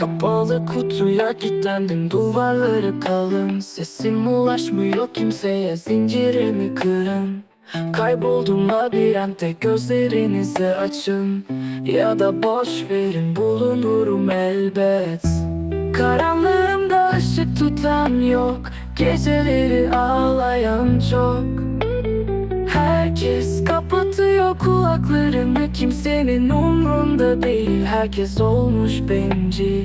Kapalı kutuya kilitlendim duvarları kalın Sesim ulaşmıyor kimseye zincirimi kırın. Kayboldum labirentte gözlerinizi açın. Ya da boş verin bulunurum elbet. Karanlığımda ışık tutan yok Geceleri ağlayan çok. Herkes kulaklarını Kimsenin umrunda değil. Herkes olmuş bencil.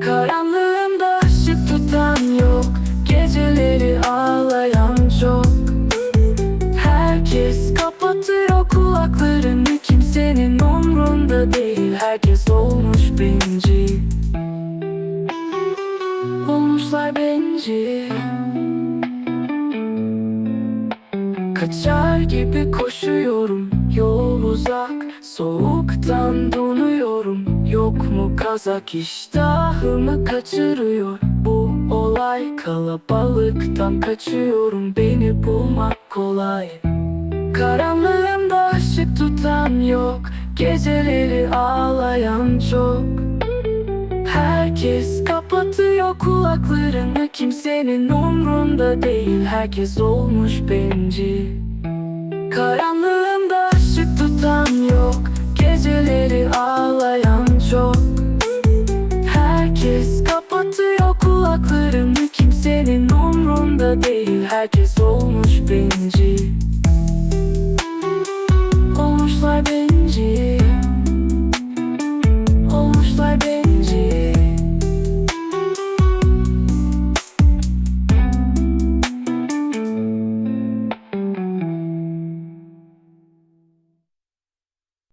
Karanlığımda ışık tutan yok. Geceleri ağlayan çok. Herkes kapatıyor kulaklarını. Kimsenin umrunda değil. Herkes olmuş bencil. Olmuşlar bencil. Kaçar gibi koşuyorum uzak Soğuktan donuyorum. Yok mu kazak iştahımı kaçırıyor? Bu olay kalabalıktan kaçıyorum. Beni bulmak kolay. Karanlığımda ışık tutan yok. Geceleri ağlayan çok. Herkes kapatıyor kulaklarını. Kimsenin umrunda değil. Herkes olmuş bencil I just.